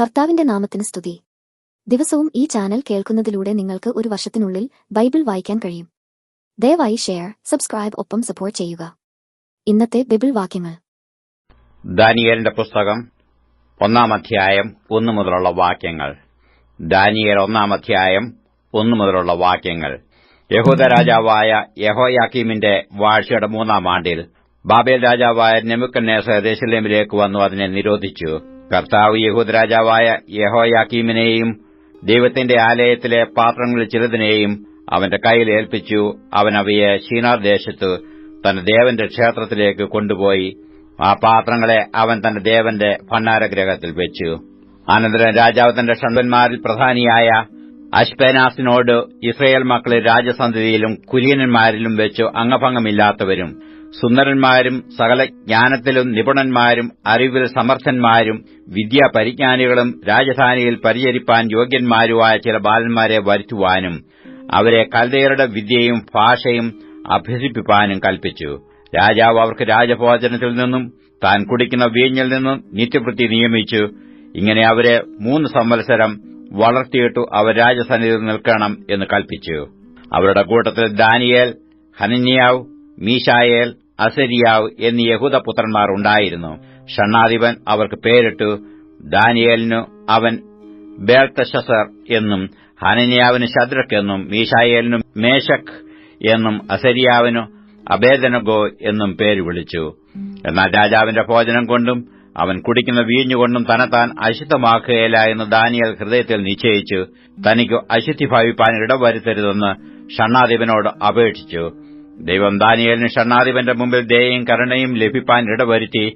കർത്താവിന്റെ നാമത്തിന് സ്തുതി. ദിവസവും ഈ ചാനൽ കേൾക്കുന്നതിലൂടെ നിങ്ങൾക്ക് ഒരു വർഷത്തിനുള്ളിൽ ബൈബിൾ വായിക്കാൻ കഴിയും. ദയവായി ഷെയർ സബ്സ്ക്രൈബ് ഒപ്പം സപ്പോർട്ട് ചെയ്യുക. ഇന്നത്തെ ബൈബിൾ വാക്യങ്ങൾ. ദാനിയേലിന്റെ പുസ്തകം ഒന്നാം അധ്യായം ഒന്നു മുതലുള്ള വാക്യങ്ങൾ. ദാനിയേൽ ഒന്നാം അധ്യായം ഒന്നു മുതലുള്ള വാക്യങ്ങൾ. യഹൂദ രാജാവായ യഹോയാക്കീമിന്റെ വാഴ്ചയുടെ മൂന്നാം ആണ്ടിൽ ബാബേൽ രാജാവായ നെമുക്കന്നേസർ ദേശലേമിലേക്ക് വന്നു അതിനെ നിരോധിച്ചു. കർത്താവ് യഹൂദ് രാജാവായ യഹോയാക്കീമിനെയും ദൈവത്തിന്റെ ആലയത്തിലെ പാത്രങ്ങളിൽ ചിലതിനെയും അവന്റെ കയ്യിൽ ഏൽപ്പിച്ചു. അവൻ അവയെ ഷീനാർ ദേശത്ത് തന്റെ ദേവന്റെ ക്ഷേത്രത്തിലേക്ക് കൊണ്ടുപോയി. ആ പാത്രങ്ങളെ അവൻ തന്റെ ദേവന്റെ ഭണ്ണാരഗ്രഹത്തിൽ വെച്ചു. അനന്തരം രാജാവ് തന്റെ ഷണ്ടന്മാരിൽ പ്രധാനിയായ അഷ്പേനാസിനോട് ഇസ്രയേൽ മക്കളെ രാജസന്ധതിയിലും കുര്യനന്മാരിലും വെച്ചു അംഗഭംഗമില്ലാത്തവരും സുന്ദരന്മാരും സകല ജ്ഞാനത്തിലും നിപുണന്മാരും അറിവിൽ സമർത്ഥന്മാരും വിദ്യാപരിജ്ഞാനികളും രാജധാനിയിൽ പരിചരിപ്പാൻ യോഗ്യന്മാരുമായ ചില ബാലന്മാരെ വരുത്തുവാനും അവരെ കൽദയരുടെ വിദ്യയും ഭാഷയും അഭ്യസിപ്പിക്കാനും കൽപ്പിച്ചു. രാജാവ് അവർക്ക് രാജഭോജനത്തിൽ നിന്നും താൻ കുടിക്കുന്ന വീഞ്ഞിൽ നിന്നും നിത്യവൃത്തി നിയമിച്ചു. ഇങ്ങനെ അവരെ മൂന്ന് സംവത്സരം വളർത്തിയിട്ടു അവർ രാജസന്നിധിയിൽ നിൽക്കണം എന്ന് കൽപ്പിച്ചു. അവരുടെ കൂട്ടത്തിൽ ദാനിയേൽ ഹനന്യാവ് മീശായേൽ അസരിയാവ് എന്നീ യഹൂദപുത്രന്മാർ ഉണ്ടായിരുന്നു. ഷണ്ണാധിപൻ അവർക്ക് പേരിട്ടു ദാനിയേലിനു അവൻ ബേർത്തശസർ എന്നും ഹനനിയാവിന് ശദ്രക് എന്നും മീശായേലിനു മേശക് എന്നും അസരിയാവിനു അബേദനഗോ എന്നും പേര് വിളിച്ചു. എന്നാൽ രാജാവിന്റെ ഭോജനം കൊണ്ടും അവൻ കുടിക്കുന്ന വീഞ്ഞുകൊണ്ടും തനത്താൻ അശുദ്ധമാക്കുകയില്ല എന്ന് ദാനിയൽ ഹൃദയത്തിൽ നിശ്ചയിച്ചു. തനിക്ക് അശുദ്ധി ഭാവിപ്പാൻ ഇടവരുത്തരുതെന്ന് ഷണ്ണാധിപനോട് അപേക്ഷിച്ചു. ദൈവം ദാനിയേലിന് ഷണ്ണാധിപന്റെ മുമ്പിൽ ദയയും കരുണയും ലഭിപ്പാൻ ഇടവരുത്തി.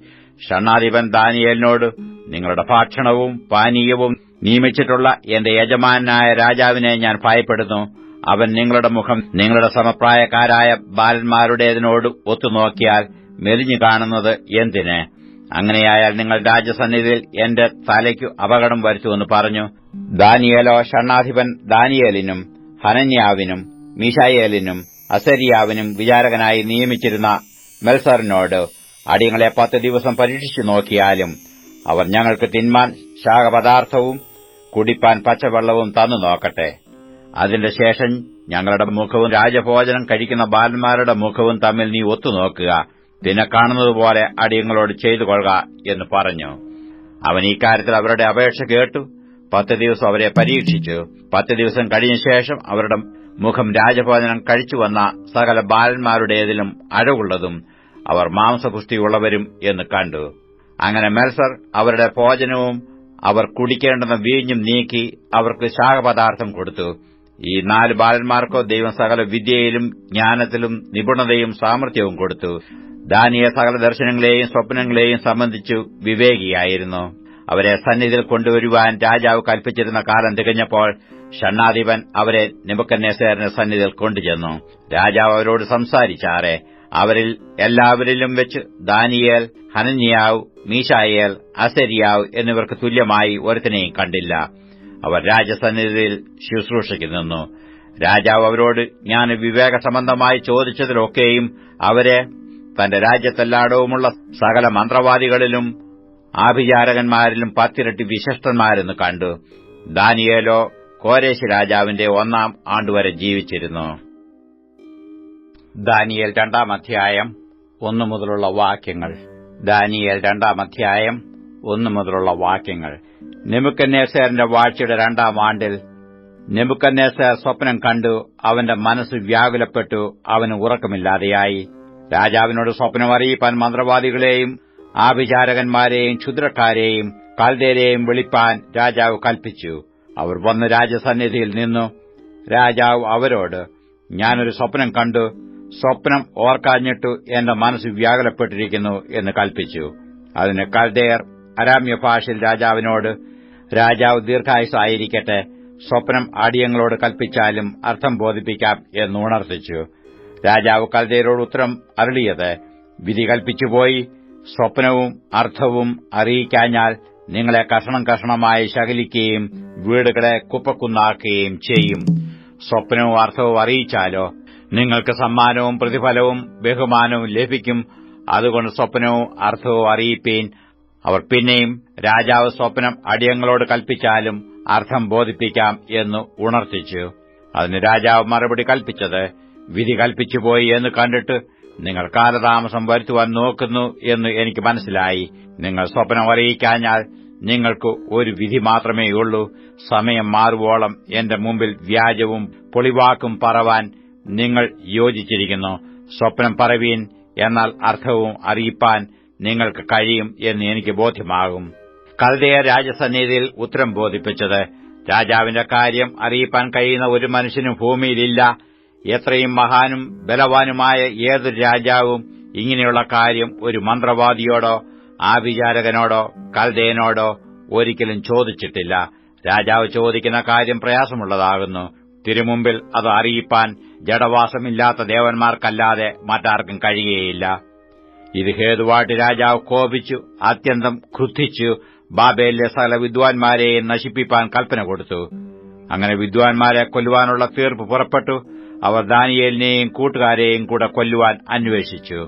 ഷണ്ണാധിപൻ ദാനിയേലിനോട് നിങ്ങളുടെ ഭക്ഷണവും പാനീയവും നിയമിച്ചിട്ടുള്ള എന്റെ യജമാനായ രാജാവിനെ ഞാൻ ഭയപ്പെടുന്നു. അവൻ നിങ്ങളുടെ മുഖം നിങ്ങളുടെ സമപ്രായക്കാരായ ബാലന്മാരുടേതിനോട് ഒത്തുനോക്കിയാൽ മെലിഞ്ഞു കാണുന്നത് എന്തിന്? അങ്ങനെയായാൽ നിങ്ങൾ രാജസന്നിധിയിൽ എന്റെ തലയ്ക്കു അപകടം വരുത്തുമെന്ന് പറഞ്ഞു. ദാനിയേലോ ഷണ്ണാധിപൻ ദാനിയേലിനും ഹനന്യാവിനും മീശായേലിനും അസരിയാവിനും വിചാരകനായി നിയമിച്ചിരുന്ന മെൽസറിനോട് അടിയങ്ങളെ പത്ത് ദിവസം പരീക്ഷിച്ചു നോക്കിയാലും അവർ ഞങ്ങൾക്ക് തിന്മാൻ ശാഖപദാർത്ഥവും കുടിപ്പാൻ പച്ചവെള്ളവും തന്നു നോക്കട്ടെ. അതിന്റെ ശേഷം ഞങ്ങളുടെ മുഖവും രാജഭോജനം കഴിക്കുന്ന ബാലന്മാരുടെ മുഖവും തമ്മിൽ നീ ഒത്തുനോക്കുക. പിന്നെ കാണുന്നതുപോലെ അടിയങ്ങളോട് ചെയ്തു കൊള്ളുക എന്ന് പറഞ്ഞു. അവൻ ഇക്കാര്യത്തിൽ അവരുടെ അപേക്ഷ കേട്ടു. പത്ത് ദിവസം അവരെ പരീക്ഷിച്ചു. പത്ത് ദിവസം കഴിഞ്ഞ ശേഷം അവരുടെ മുഖം രാജഭോജനം കഴിച്ചുവന്ന സകല ബാലന്മാരുടേതിലും അഴകുള്ളതും അവർ മാംസപുഷ്ടിയുള്ളവരും എന്ന് കണ്ടു. അങ്ങനെ മെൽസർ അവരുടെ ഭോജനവും അവർ കുടിക്കേണ്ടുന്ന വീഞ്ഞും നീക്കി അവർക്ക് ശാഖപദാർത്ഥം കൊടുത്തു. ഈ നാല് ബാലന്മാർക്കോ ദൈവം സകല വിദ്യയിലും ജ്ഞാനത്തിലും നിപുണതയും സാമർഥ്യവും കൊടുത്തു. ദാനിയ സകല ദർശനങ്ങളെയും സ്വപ്നങ്ങളെയും സംബന്ധിച്ചു വിവേകിയായിരുന്നു. അവരെ സന്നിധിയിൽ കൊണ്ടുവരുവാൻ രാജാവ് കൽപ്പിച്ചിരുന്ന കാലം തികഞ്ഞപ്പോൾ ഷണ്ണാധിപൻ അവരെ നിബക്കന്നേസേറിന്റെ സന്നിധിയിൽ കൊണ്ടുചെന്നു. രാജാവ് അവരോട് സംസാരിച്ചാറെ അവരിൽ എല്ലാവരിലും വെച്ച് ദാനിയേൽ ഹനന്യാവ് മീശായേൽ അസരിയാവ് എന്നിവർക്ക് തുല്യമായി ഒരുത്തിനെയും കണ്ടില്ല. അവർ രാജസന്നിധിയിൽ ശുശ്രൂഷയ്ക്ക് നിന്നു. രാജാവ് അവരോട് ഞാൻ വിവേക സംബന്ധമായി ചോദിച്ചതിലൊക്കെയും അവരെ തന്റെ രാജ്യത്തെല്ലായിടവുമുള്ള സകല മന്ത്രവാദികളിലും ആഭിചാരകന്മാരിലും പത്തിരട്ടി വിശിഷ്ടന്മാരെന്ന് കണ്ടു. ദാനിയേലോ കോരേശ് രാജാവിന്റെ ഒന്നാം ആണ്ടുവരെ ജീവിച്ചിരുന്നു. ദാനിയേൽ രണ്ടാം അധ്യായം ഒന്നു മുതലുള്ള വാക്യങ്ങൾ. ദാനിയേൽ രണ്ടാം അധ്യായം ഒന്നു മുതലുള്ള വാക്യങ്ങൾ. നെമുക്കന്നേസറിന്റെ വാഴ്ചയുടെ രണ്ടാം ആണ്ടിൽ നെമുക്കന്നേസർ സ്വപ്നം കണ്ടു അവന്റെ മനസ്സ് വ്യാകുലപ്പെട്ടു അവന് ഉറക്കമില്ലാതെയായി. രാജാവിനോട് സ്വപ്നം അറിയിപ്പാൻ മന്ത്രവാദികളെയും ആഭിചാരകന്മാരെയും ക്ഷുദ്രക്കാരെയും കാൽദേരെയും വിളിപ്പാൻ രാജാവ് കൽപ്പിച്ചു. അവർ വന്ന് രാജസന്നിധിയിൽ നിന്നു. രാജാവ് അവരോട് ഞാനൊരു സ്വപ്നം കണ്ടു. സ്വപ്നം ഓർക്കാഞ്ഞിട്ടു എന്റെ മനസ്സ് വ്യാകുലപ്പെട്ടിരിക്കുന്നു എന്ന് കൽപ്പിച്ചു. അതിന് കൽദേർ അരാമ്യ ഭാഷയിൽ രാജാവിനോട് രാജാവ് ദീർഘായുസായിരിക്കട്ടെ സ്വപ്നം ആടിയങ്ങളോട് കൽപ്പിച്ചാലും അർത്ഥം ബോധിപ്പിക്കാം എന്നുണർത്തിച്ചു രാജാവ് കൽദേരോട് ഉത്തരം അരുളിയത് വിധി കൽപ്പിച്ചുപോയി. സ്വപ്നവും അർത്ഥവും അറിയിക്കാഞ്ഞാൽ നിങ്ങളെ കഷണം കഷണമായി ശകലിക്കുകയും വീടുകളെ കുപ്പക്കുന്നാക്കുകയും ചെയ്യും. സ്വപ്നവും അർത്ഥവും അറിയിച്ചാലോ? നിങ്ങൾക്ക് സമ്മാനവും പ്രതിഫലവും ബഹുമാനവും ലഭിക്കും. അതുകൊണ്ട് സ്വപ്നവും അർത്ഥവും അറിയിപ്പീൻ. അവർ പിന്നെയും രാജാവ് സ്വപ്നം അടിയങ്ങളോട് കൽപ്പിച്ചാലും അർത്ഥം ബോധിപ്പിക്കാം എന്ന് ഉണർത്തിച്ചു. അതിന് രാജാവ് മറുപടി കൽപ്പിച്ചത് വിധി കൽപ്പിച്ചുപോയി എന്ന് കണ്ടിട്ട് നിങ്ങൾ കാലതാമസം വരുത്തുവാൻ നോക്കുന്നു എന്ന് എനിക്ക് മനസ്സിലായി. നിങ്ങൾ സ്വപ്നം അറിയിക്കാഞ്ഞാൽ നിങ്ങൾക്ക് ഒരു വിധി മാത്രമേയുള്ളൂ സമയം മാറുവോളം എന്റെ മുമ്പിൽ വ്യാജവും പൊളിവാക്കും പറവാൻ നിങ്ങൾ യോജിച്ചിരിക്കുന്നു. സ്വപ്നം പറവീൻ എന്നാൽ അർത്ഥവും അറിയിപ്പാൻ നിങ്ങൾക്ക് കഴിയും എന്ന് എനിക്ക് ബോധ്യമാകും. കൽദയ രാജസന്നിധിയിൽ ഉത്തരം ബോധിപ്പിച്ചത് രാജാവിന്റെ കാര്യം അറിയിപ്പാൻ കഴിയുന്ന ഒരു മനുഷ്യനും ഭൂമിയിലില്ല. എത്രയും മഹാനും ബലവാനുമായ ഏതൊരു രാജാവും ഇങ്ങനെയുള്ള കാര്യം ഒരു മന്ത്രവാദിയോടോ ആഭിചാരകനോടോ കൽദയനോടോ ഒരിക്കലും ചോദിച്ചിട്ടില്ല. രാജാവ് ചോദിക്കുന്ന കാര്യം പ്രയാസമുള്ളതാകുന്നു. തിരുമുമ്പിൽ അത് അറിയിപ്പാൻ ജഡവാസമില്ലാത്ത ദേവന്മാർക്കല്ലാതെ മറ്റാർക്കും കഴിയുകയില്ല. ഇത് ഹേതുവായിട്ട് രാജാവ് കോപിച്ചു അത്യന്തം ക്രുദ്ധിച്ചു ബാബേലിലെ സകല വിദ്വാൻമാരെയും നശിപ്പിപ്പാൻ കൽപ്പന കൊടുത്തു. അങ്ങനെ വിദ്വാൻമാരെ കൊല്ലുവാനുള്ള തീർപ്പ് പുറപ്പെട്ടു. അവർ ദാനിയേലിനെയും കൂട്ടുകാരെയും കൂടെ കൊല്ലുവാൻ അന്വേഷിച്ചു.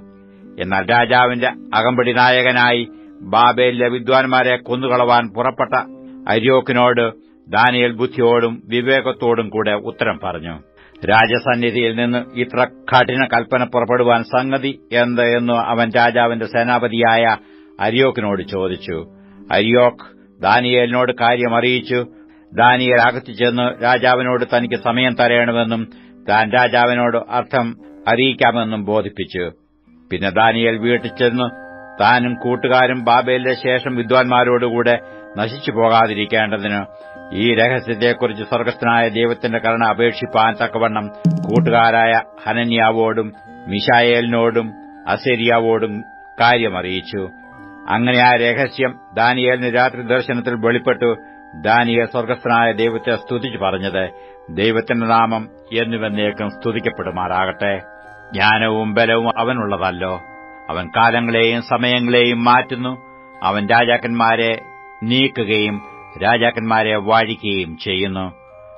എന്നാൽ രാജാവിന്റെ അകമ്പടി നായകനായി ബാബേലിലെ വിദ്വാൻമാരെ കൊന്നുകളവാൻ പുറപ്പെട്ട അര്യോക്കിനോട് ദാനിയൽ ബുദ്ധിയോടും വിവേകത്തോടും കൂടെ ഉത്തരം പറഞ്ഞു. രാജസന്നിധിയിൽ നിന്ന് ഇത്ര കഠിന കൽപ്പന പുറപ്പെടുവാൻ സംഗതി എന്ത് എന്ന് അവൻ രാജാവിന്റെ സേനാപതിയായ അരിയോക്കിനോട് ചോദിച്ചു. അരിയോക്ക് ദാനിയേലിനോട് കാര്യം അറിയിച്ചു ദാനിയേൽ അകത്തു ചെന്ന് രാജാവിനോട് തനിക്ക് സമയം തരയണമെന്നും താൻ രാജാവിനോട് അർത്ഥം അറിയിക്കാമെന്നും ബോധിപ്പിച്ചു. പിന്നെ ദാനിയൽ വീട്ടിൽ ചെന്ന് താനും കൂട്ടുകാരും ബാബേലിന്റെ ശേഷം വിദ്വാൻമാരോടുകൂടെ നശിച്ചു പോകാതിരിക്കേണ്ടതിന് ഈ രഹസ്യത്തെക്കുറിച്ച് സ്വർഗസ്ഥനായ ദൈവത്തിന്റെ കരുണ അപേക്ഷിപ്പാൻ തക്കവണ്ണം കൂട്ടുകാരായ ഹനന്യാവോടും മിഷായേലിനോടും അസേരിയാവോടും കാര്യമറിയിച്ചു. അങ്ങനെ ആ രഹസ്യം ദാനിയേലിന് രാത്രി ദർശനത്തിൽ വെളിപ്പെട്ടു ദാനിയേൽ സ്വർഗസ്ഥനായ ദൈവത്തെ സ്തുതിച്ചു പറഞ്ഞത് ദൈവത്തിന്റെ നാമം എന്നുവെന്നേക്കും സ്തുതിക്കപ്പെടുമാറാകട്ടെ. ജ്ഞാനവും ബലവും അവനുള്ളതല്ലോ. അവൻ കാലങ്ങളെയും സമയങ്ങളെയും മാറ്റുന്നു. അവൻ രാജാക്കന്മാരെ നീക്കുകയും രാജാക്കന്മാരെ വാഴിക്കുകയും ചെയ്യുന്നു.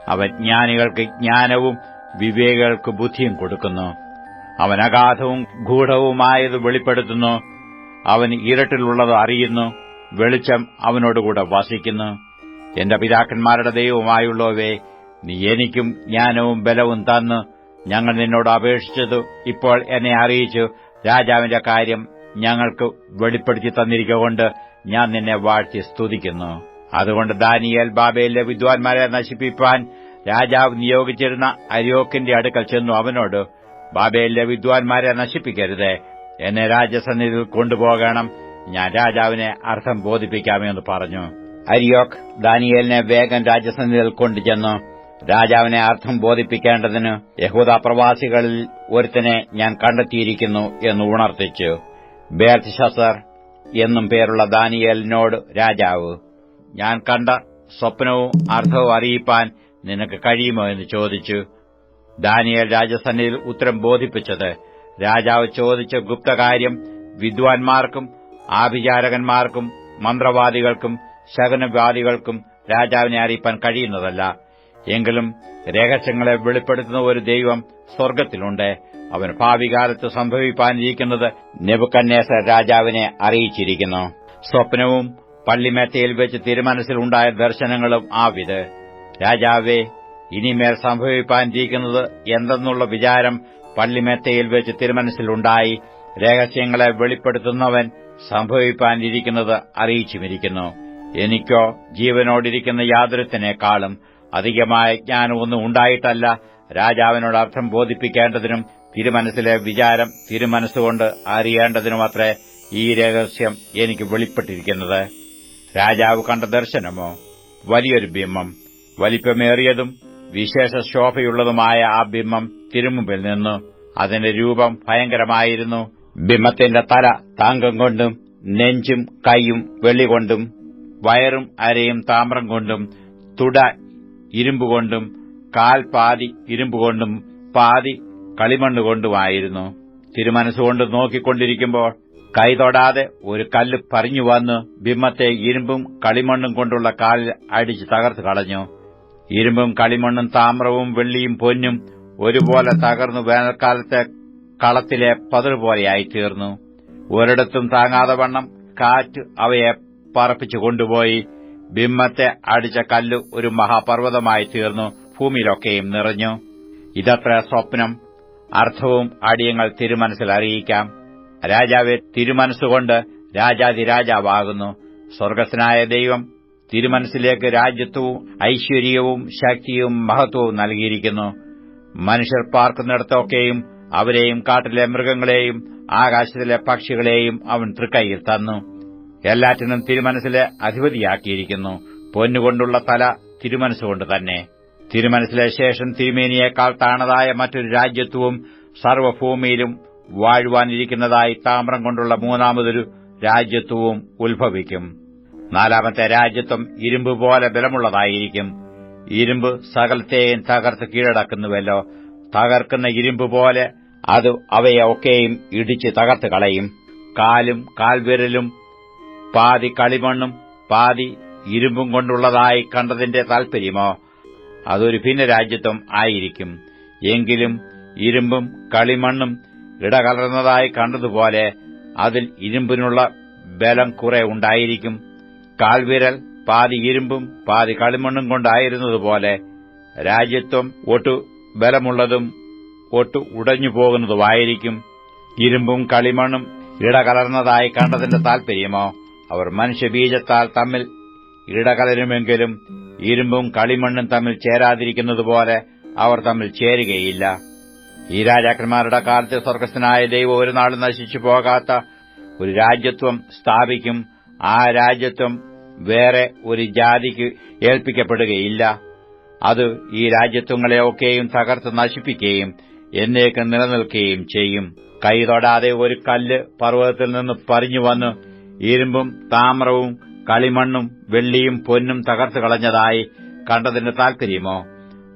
അവൻ ജ്ഞാനികൾക്ക് ജ്ഞാനവും വിവേകൾക്ക് ബുദ്ധിയും കൊടുക്കുന്നു. അവൻ അഗാധവും ഗൂഢവുമായത് വെളിപ്പെടുത്തുന്നു. അവൻ ഇരട്ടിലുള്ളത് അറിയുന്നു. വെളിച്ചം അവനോടുകൂടെ വസിക്കുന്നു. എന്റെ പിതാക്കന്മാരുടെ ദൈവമായുള്ളവേ നീ എനിക്കും ജ്ഞാനവും ബലവും തന്ന് ഞങ്ങൾ നിന്നോട് അപേക്ഷിച്ചതു ഇപ്പോൾ എന്നെ അറിയിച്ചു. രാജാവിന്റെ കാര്യം ഞങ്ങൾക്ക് വെളിപ്പെടുത്തി തന്നിരിക്കൊണ്ട് ഞാൻ നിന്നെ വാഴ്ത്തി സ്തുതിക്കുന്നു. അതുകൊണ്ട് ദാനിയേൽ ബാബയിലെ വിദ്വാൻമാരെ നശിപ്പിപ്പാൻ രാജാവ് നിയോഗിച്ചിരുന്ന അരിയോക്കിന്റെ അടുക്കൽ ചെന്നു അവനോട് ബാബയിലെ വിദ്വാൻമാരെ നശിപ്പിക്കരുത്. എന്നെ രാജസന്നിധിയിൽ കൊണ്ടുപോകണം. ഞാൻ രാജാവിനെ അർത്ഥം ബോധിപ്പിക്കാമെന്ന് പറഞ്ഞു. അരിയോക്ക് ദാനിയേലിനെ വേഗം രാജസന്നിധിയിൽ കൊണ്ടുചെന്നു. രാജാവിനെ അർത്ഥം ബോധിപ്പിക്കേണ്ടതിന് യഹൂദ പ്രവാസികളിൽ ഒരുത്തനെ ഞാൻ കണ്ടെത്തിയിരിക്കുന്നു എന്ന് ഉണർത്തിച്ചു. ബേർത്തിഷസർ എന്നും പേരുള്ള ദാനിയേലിനോട് രാജാവ് ഞാൻ കണ്ട സ്വപ്നവും അർത്ഥവും അറിയിപ്പാൻ നിനക്ക് കഴിയുമോ? എന്ന് ചോദിച്ചു. ദാനിയേൽ രാജസന്നിധിയിൽ ഉത്തരം ബോധിപ്പിച്ചത് രാജാവ് ചോദിച്ച ഗുപ്തകാര്യം വിദ്വാൻമാർക്കും ആഭിചാരകന്മാർക്കും മന്ത്രവാദികൾക്കും ശകനവാദികൾക്കും രാജാവിനെ അറിയിപ്പാൻ കഴിയുന്നതല്ല. എങ്കിലും രഹസ്യങ്ങളെ വെളിപ്പെടുത്തുന്ന ഒരു ദൈവം സ്വർഗത്തിലുണ്ട് അവൻ ഭാവികാലത്ത് സംഭവിപ്പാനിരിക്കുന്നത് നെബുക്കന്നേസർ രാജാവിനെ അറിയിച്ചിരിക്കുന്നു. സ്വപ്നവും പള്ളിമേത്തയിൽ വെച്ച് തിരുമനസ്സിലുണ്ടായ ദർശനങ്ങളും ആവിത്. രാജാവേ ഇനിമേൽ സംഭവിപ്പാനിരിക്കുന്നത് എന്തെന്നുള്ള വിചാരം പള്ളിമേത്തയിൽ വെച്ച് തിരുമനസ്സിലുണ്ടായി രഹസ്യങ്ങളെ വെളിപ്പെടുത്തുന്നവൻ സംഭവിപ്പാനിരിക്കുന്നത് അറിയിച്ചുമിരിക്കുന്നു. എനിക്കോ ജീവനോടിരിക്കുന്ന യാതൊരുത്തിനേക്കാളും അധികമായ ജ്ഞാനമൊന്നും ഉണ്ടായിട്ടല്ല. രാജാവിനോട് അർത്ഥം ബോധിപ്പിക്കേണ്ടതിനും തിരുമനസ്സിലെ വിചാരം തിരുമനസ്സുകൊണ്ട് അറിയേണ്ടതിനുമത്രേ ഈ രഹസ്യം എനിക്ക് വെളിപ്പെട്ടിരിക്കുന്നത്. രാജാവ് കണ്ട ദർശനമോ? വലിയൊരു ബിംബം. വലിപ്പമേറിയതും വിശേഷ ശോഭയുള്ളതുമായ ആ ബിംബം തിരുമുമ്പിൽ നിന്നു. അതിന്റെ രൂപം ഭയങ്കരമായിരുന്നു. ബിംബത്തിന്റെ തല താങ്കം കൊണ്ടും നെഞ്ചും കൈയും വെള്ളികൊണ്ടും വയറും അരയും താമ്രം കൊണ്ടും തുട ഇരുമ്പുകൊണ്ടും കാൽ പാതി ഇരുമ്പുകൊണ്ടും പാതി കളിമണ്ണുകൊണ്ടുമായിരുന്നു. തിരുമനസുകൊണ്ട് നോക്കിക്കൊണ്ടിരിക്കുമ്പോൾ കൈ തൊടാതെ ഒരു കല്ല് പറഞ്ഞു വന്ന് ബിംബത്തെ ഇരുമ്പും കളിമണ്ണും കൊണ്ടുള്ള കാലിൽ അടിച്ച് തകർത്ത് കളഞ്ഞു. ഇരുമ്പും കളിമണ്ണും താമ്രവും വെള്ളിയും പൊന്നും ഒരുപോലെ തകർന്നു വേനൽക്കാലത്തെ കളത്തിലെ പതിർ പോലെയായി തീർന്നു ഒരിടത്തും താങ്ങാതെ വണ്ണം കാറ്റ് അവയെ പറപ്പിച്ചു കൊണ്ടുപോയി. ബിംബത്തെ അടിച്ച കല്ല് ഒരു മഹാപർവതമായി തീർന്നു ഭൂമിയിലൊക്കെയും നിറഞ്ഞു. ഇതത്ര സ്വപ്നം. അർത്ഥവും അടിയങ്ങൾ തിരുമനസിൽ അറിയിക്കാം. രാജാവെ തിരുമനസ്സുകൊണ്ട് രാജാതിരാജാവാകുന്നു. സ്വർഗസ്നായ ദൈവം തിരുമനസിലേക്ക് രാജ്യത്വവും ഐശ്വര്യവും ശക്തിയും മഹത്വവും നൽകിയിരിക്കുന്നു. മനുഷ്യർ പാർക്കുന്നിടത്തൊക്കെയും അവരെയും കാട്ടിലെ മൃഗങ്ങളെയും ആകാശത്തിലെ പക്ഷികളെയും അവൻ തൃക്കൈയിൽ തന്നു. എല്ലാറ്റിനും തിരുമനസ്സിലെ അധിപതിയാക്കിയിരിക്കുന്നു. പൊന്നുകൊണ്ടുള്ള തല തിരുമനസ്സുകൊണ്ട് തന്നെ. തിരുമനസ്സിലെ ശേഷം തിരുമേനിയേക്കാൾ താണതായ മറ്റൊരു രാജ്യത്വവും സർവഭൂമിയിലും വാഴുവാനിരിക്കുന്നതായി താമ്രം കൊണ്ടുള്ള മൂന്നാമതൊരു രാജ്യത്വവും ഉത്ഭവിക്കും. നാലാമത്തെ രാജ്യത്വം ഇരുമ്പ് പോലെ ബലമുള്ളതായിരിക്കും. ഇരുമ്പ് സകലത്തെയും തകർത്ത് കീഴടക്കുന്നുവല്ലോ. തകർക്കുന്ന ഇരുമ്പ് പോലെ അത് അവയൊക്കെയും ഇടിച്ച് തകർത്ത് കളയും. കാലും കാൽവിരലും പാതി കളിമണ്ണും പാതി ഇരുമ്പും കൊണ്ടുള്ളതായി കണ്ടതിന്റെ താൽപര്യമോ? അതൊരു ഭിന്ന രാജ്യത്വം ആയിരിക്കും. എങ്കിലും ഇരുമ്പും കളിമണ്ണും ഇടകലർന്നതായി കണ്ടതുപോലെ അതിൽ ഇരുമ്പിനുള്ള ബലം കുറെ ഉണ്ടായിരിക്കും. കാൽവിരൽ പാതി ഇരുമ്പും പാതി കളിമണ്ണും കൊണ്ടായിരുന്നതുപോലെ രാജ്യത്വം ഒട്ടു ബലമുള്ളതും ഒട്ടു ഉടഞ്ഞു പോകുന്നതുമായിരിക്കും. ഇരുമ്പും കളിമണ്ണും ഇടകലർന്നതായി കണ്ടതിന്റെ താൽപര്യമോ? അവർ മനുഷ്യബീജത്താൽ തമ്മിൽ ഇടകലരുമെങ്കിലും ഇരുമ്പും കളിമണ്ണും തമ്മിൽ ചേരാതിരിക്കുന്നതുപോലെ അവർ തമ്മിൽ ചേരുകയില്ല. ഈ രാജാക്കന്മാരുടെ കാലത്ത് സ്വർഗസ്ഥനായ ദൈവം ഒരു നാൾ നശിച്ചു പോകാത്ത ഒരു രാജ്യത്വം സ്ഥാപിക്കും. ആ രാജ്യത്വം വേറെ ഒരു ജാതിക്ക് ഏൽപ്പിക്കപ്പെടുകയില്ല. അത് ഈ രാജ്യത്വങ്ങളെയൊക്കെയും തകർത്ത് നശിപ്പിക്കുകയും എന്നേക്ക് നിലനിൽക്കുകയും ചെയ്യും. കൈ തൊടാതെ ഒരു കല്ല് പർവതത്തിൽ നിന്ന് പറഞ്ഞു വന്ന് ഇരുമ്പും താമ്രവും കളിമണ്ണും വെള്ളിയും പൊന്നും തകർത്ത് കളഞ്ഞതായി കണ്ടതിന്റെ താൽപര്യമോ?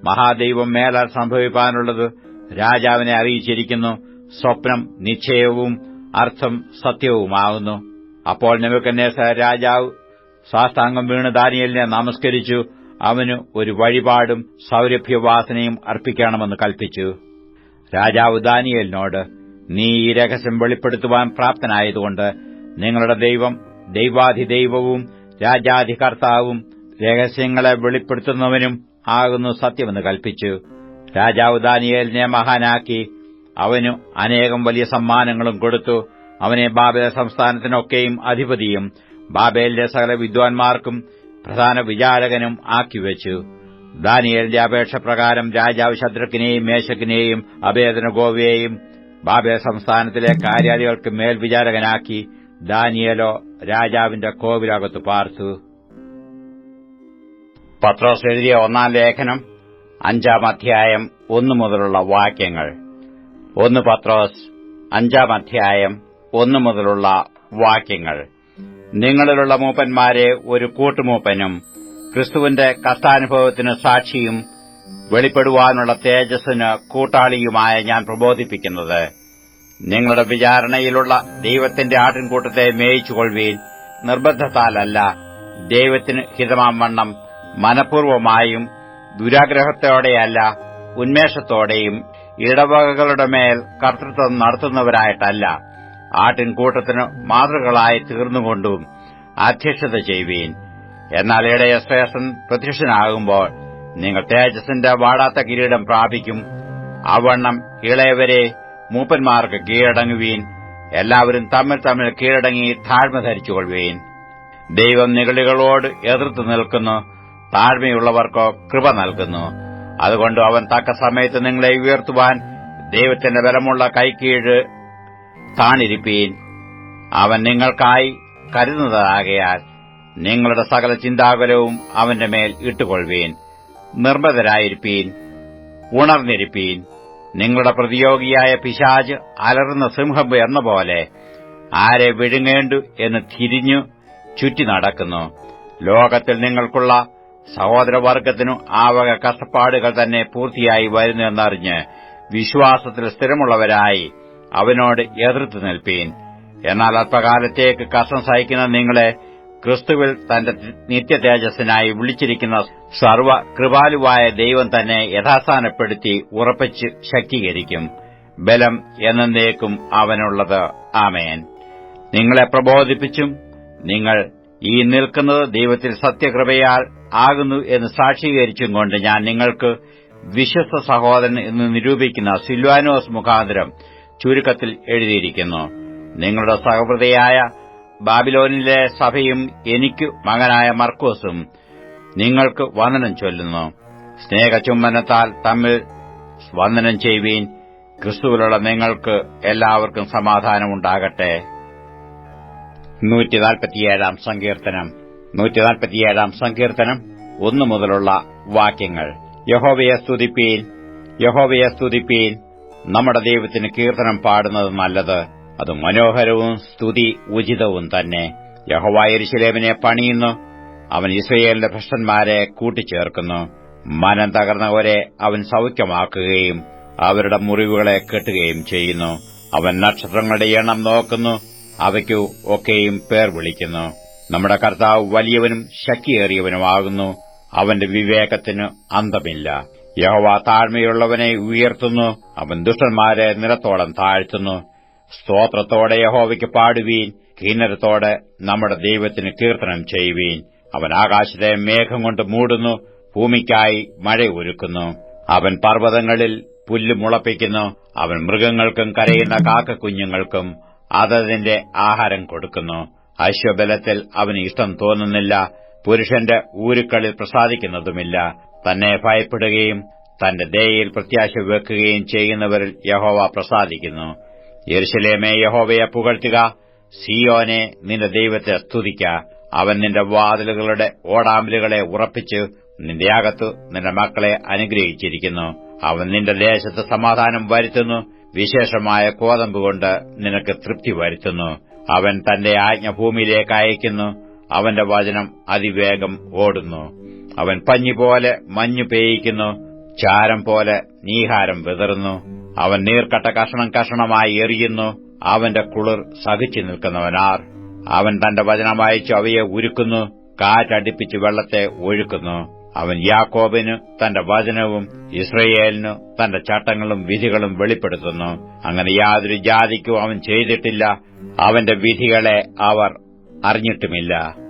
മഹാദൈവം മേലാൽ സംഭവിക്കാനുള്ളത് രാജാവിനെ അറിയിച്ചിരിക്കുന്നു. സ്വപ്നം നിശ്ചയവും അർത്ഥം സത്യവുമാകുന്നു അപ്പോൾ നെബുക്കന്നേസർ രാജാവ് സാഷ്ടാംഗം വീണ് ദാനിയലിനെ നമസ്കരിച്ചു. അവന് ഒരു വഴിപാടും സൗരഭ്യവാസനയും അർപ്പിക്കണമെന്ന് കൽപ്പിച്ചു. രാജാവ് ദാനിയലിനോട് നീ ഈ രഹസ്യം വെളിപ്പെടുത്തുവാൻ പ്രാപ്തനായതുകൊണ്ട് നിങ്ങളുടെ ദൈവം ദൈവാധിദൈവവും രാജാധികർത്താവും രഹസ്യങ്ങളെ വെളിപ്പെടുത്തുന്നവനും ആകുന്നു സത്യമെന്ന് കൽപ്പിച്ചു. രാജാവ് ദാനിയേലിനെ മഹാനാക്കി. അവനു അനേകം വലിയ സമ്മാനങ്ങളും കൊടുത്തു. അവനെ ബാബേൽ സംസ്ഥാനത്തിനൊക്കെയും അധിപതിയും ബാബേലിലെ സകല വിദ്വാൻമാർക്കും പ്രധാന വിചാരകനും ആക്കിവെച്ചു ദാനിയേലിന്റെ അപേക്ഷ പ്രകാരം രാജാവ് ശത്രുക്കിനെയും മേശക്കിനെയും അഭേദന ഗോവയെയും ബാബേൽ സംസ്ഥാനത്തിലെ കാര്യാദികൾക്ക് മേൽവിചാരകനാക്കി. ദാനിയേലോ രാജാവിന്റെ കോവിലകത്ത് പാർത്തു. പത്രോസ് എഴുതിയ ഒന്നാം ലേഖനം അഞ്ചാം അധ്യായം ഒന്നു മുതലുള്ള വാക്യങ്ങൾ. ഒന്ന് പത്രോസ് അഞ്ചാം അധ്യായം ഒന്നു മുതലുള്ള വാക്യങ്ങൾ. നിങ്ങളിലുള്ള മൂപ്പന്മാരെ ഒരു കൂട്ടുമൂപ്പനും ക്രിസ്തുവിന്റെ കഷ്ടാനുഭവത്തിന് സാക്ഷിയും വെളിപ്പെടുവാനുള്ള തേജസ്സിന് കൂട്ടാളിയുമായ ഞാൻ പ്രബോധിപ്പിക്കുന്നത്. നിങ്ങളുടെ വിചാരണയിലുള്ള ദൈവത്തിന്റെ ആട്ടിൻകൂട്ടത്തെ മേയിച്ചുകൊള്ളുവീൻ. നിർബന്ധത്താലല്ല ദൈവത്തിന് ഹിതമാം വണ്ണം മനഃപൂർവമായും ദുരാഗ്രഹത്തോടെയല്ല ഉന്മേഷത്തോടെയും ഇടവകകളുടെ മേൽ കർത്തൃത്വം നടത്തുന്നവരായിട്ടല്ല ആട്ടിൻകൂട്ടത്തിന് മാതൃകളായി തീർന്നുകൊണ്ടും അധ്യക്ഷത ചെയ്യുവീൻ. എന്നാൽ ഇടയ ശ്രേഷൻ പ്രത്യക്ഷനാകുമ്പോൾ നിങ്ങൾ തേജസിന്റെ വാടാത്ത കിരീടം പ്രാപിക്കും. അവണ്ണം ഇളയവരെ മൂപ്പന്മാർക്ക് കീഴടങ്ങുവീൻ. എല്ലാവരും തമ്മിൽ തമ്മിൽ കീഴടങ്ങി താഴ്മ ധരിച്ചുകൊള്ളുവീൻ. ദൈവം നികളികളോട് എതിർത്ത് നിൽക്കുന്നു. താഴ്മയുള്ളവർക്കോ കൃപ നൽകുന്നു. അതുകൊണ്ട് അവൻ തക്ക സമയത്ത് നിങ്ങളെ ഉയർത്തുവാൻ ദൈവത്തിന്റെ ബലമുള്ള കൈക്കീഴ് താണിരിപ്പീൻ. അവൻ നിങ്ങൾക്കായി കരുതുന്നതാകയാൽ നിങ്ങളുടെ സകല ചിന്താകുലവും അവന്റെ മേൽ ഇട്ടുകൊള്ളുവീൻ. നിർമ്മതരായിരിപ്പീൻ. ഉണർന്നിരിപ്പീൻ. നിങ്ങളുടെ പ്രതിയോഗിയായ പിശാജ് അലറുന്ന സിംഹം എന്ന പോലെ ആരെ വിഴുങ്ങേണ്ടു എന്ന് തിരിഞ്ഞു ചുറ്റി നടക്കുന്നു. ലോകത്തിൽ നിങ്ങൾക്കുള്ള സഹോദരവർഗത്തിനു ആവക വക കഷ്ടപ്പാടുകൾ തന്നെ പൂർത്തിയായി വരുന്നു എന്നറിഞ്ഞ് വിശ്വാസത്തിൽ സ്ഥിരമുള്ളവരായി അവനോട് എതിർത്ത് നിൽപ്പീൻ. എന്നാൽ അല്പകാലത്തേക്ക് കഷ്ടം സഹിക്കുന്ന നിങ്ങളെ ക്രിസ്തുവിൽ തന്റെ നിത്യതേജസ്സിനായി വിളിച്ചിരിക്കുന്ന സർവ കൃപാലുവായ ദൈവം തന്നെ യഥാസ്ഥാനപ്പെടുത്തി ഉറപ്പിച്ച് ശക്തീകരിക്കും. ബലം എന്നേക്കും അവനുള്ളത്. ആമേൻ. നിങ്ങളെ പ്രബോധിപ്പിച്ചും നിങ്ങൾ ഈ നിൽക്കുന്നത് ദൈവത്തിൽ സത്യകൃപയാൽ ആകുന്നു എന്ന് സാക്ഷീകരിച്ചും കൊണ്ട് ഞാൻ നിങ്ങൾക്ക് വിശ്വസ്ത സഹോദരൻ എന്ന് നിരൂപിക്കുന്ന സിൽവാനോസ് മുഖാന്തരം ചുരുക്കത്തിൽ എഴുതിയിരിക്കുന്നു. നിങ്ങളുടെ സഹൃദയായ ബാബിലോനിലെ സഭയും എനിക്ക് മകനായ മർക്കോസും നിങ്ങൾക്ക് വന്ദനം ചൊല്ലുന്നു. സ്നേഹചുംബനത്താൽ തമ്മിൽ വന്ദനം ചെയ്യുവീൻ. ക്രിസ്തുവിലുള്ള നിങ്ങൾക്ക് എല്ലാവർക്കും സമാധാനമുണ്ടാകട്ടെ സങ്കീർത്തനം ഒന്നു മുതലുള്ള വാക്യങ്ങൾ. യഹോവയെ സ്തുതിപ്പീൻ. യഹോവയെ സ്തുതിപ്പീൻ. നമ്മുടെ ദൈവത്തിന് കീർത്തനം പാടുന്നത് നല്ലത്. അത് മനോഹരവും സ്തുതി ഉചിതവും തന്നെ. യഹോവ പണിയുന്നു. അവൻ ഇസ്രയേലിന്റെ ഭ്രഷ്ടന്മാരെ കൂട്ടിച്ചേർക്കുന്നു. മനം തകർന്നവരെ അവൻ സൌഖ്യമാക്കുകയും അവരുടെ മുറിവുകളെ കെട്ടുകയും ചെയ്യുന്നു. അവൻ നക്ഷത്രങ്ങളുടെ എണ്ണം നോക്കുന്നു. അവയ്ക്കു ഒക്കെയും പേർ വിളിക്കുന്നു. നമ്മുടെ കർത്താവ് വലിയവനും ശക്തിയേറിയവനുമാകുന്നു. അവന്റെ വിവേകത്തിന് അന്തമില്ല. യഹോവ താഴ്മയുള്ളവനെ ഉയർത്തുന്നു. അവൻ ദുഷ്ടന്മാരെ നിലത്തോളം താഴ്ത്തുന്നു. സ്തോത്രത്തോടെ യഹോവയ്ക്ക് പാടുവീൻ കിന്നരത്തോടെ നമ്മുടെ ദൈവത്തിന് കീർത്തനം ചെയ്യുവീൻ. അവൻ ആകാശത്തെ മേഘം കൊണ്ട് മൂടുന്നു ഭൂമിക്കായി മഴ ഒരുക്കുന്നു. അവൻ പർവതങ്ങളിൽ പുല്ല് മുളപ്പിക്കുന്നു അവൻ മൃഗങ്ങൾക്കും കരയുന്ന കാക്കക്കുഞ്ഞുങ്ങൾക്കും അതതിന്റെ ആഹാരം കൊടുക്കുന്നു. അശ്വബലത്തിൽ അവന് ഇഷ്ടം തോന്നുന്നില്ല പുരുഷന്റെ ഊരുക്കളിൽ പ്രസാദിക്കുന്നതുമില്ല. തന്നെ ഭയപ്പെടുകയും തന്റെ ദയയിൽ പ്രത്യാശ വെക്കുകയും ചെയ്യുന്നവരിൽ യഹോവ പ്രസാദിക്കുന്നു. യെരുശലേമേ യഹോവയെ പുകഴ്ത്തുക. സിയോനെ നിന്റെ ദൈവത്തെ സ്തുതിക്ക. അവൻ നിന്റെ വാതിലുകളുടെ ഓടാമ്പലുകളെ ഉറപ്പിച്ച് നിന്റെ അകത്ത് നിന്റെ മക്കളെ അനുഗ്രഹിച്ചിരിക്കുന്നു. അവൻ നിന്റെ ദേശത്ത് സമാധാനം വരുത്തുന്നു. വിശേഷമായ കോതമ്പ് കൊണ്ട് നിനക്ക് തൃപ്തി വരുത്തുന്നു. അവൻ തന്റെ ആജ്ഞ ഭൂമിയിലേക്ക് അയക്കുന്നു അവന്റെ വചനം അതിവേഗം ഓടുന്നു. അവൻ പഞ്ഞിപോലെ മഞ്ഞു പേയിക്കുന്നു ചാരം പോലെ നീഹാരം വിതറുന്നു. അവൻ നീർക്കട്ട കഷണം കഷണമായി എറിയുന്നു. അവന്റെ കുളിർ സഹിച്ചു നിൽക്കുന്നവനാർ. അവൻ തന്റെ വചനം വായിച്ചു അവയെ ഉരുക്കുന്നു. കാറ്റടിപ്പിച്ച് വെള്ളത്തെ ഒഴുക്കുന്നു. അവൻ യാക്കോബിന് തന്റെ വചനവും ഇസ്രയേലിനു തന്റെ ചട്ടങ്ങളും വിധികളും വെളിപ്പെടുത്തുന്നു. അങ്ങനെ യാതൊരു ജാതിക്കും അവൻ ചെയ്തിട്ടില്ല. അവന്റെ വിധികളെ അവർ അറിഞ്ഞിട്ടുമില്ല.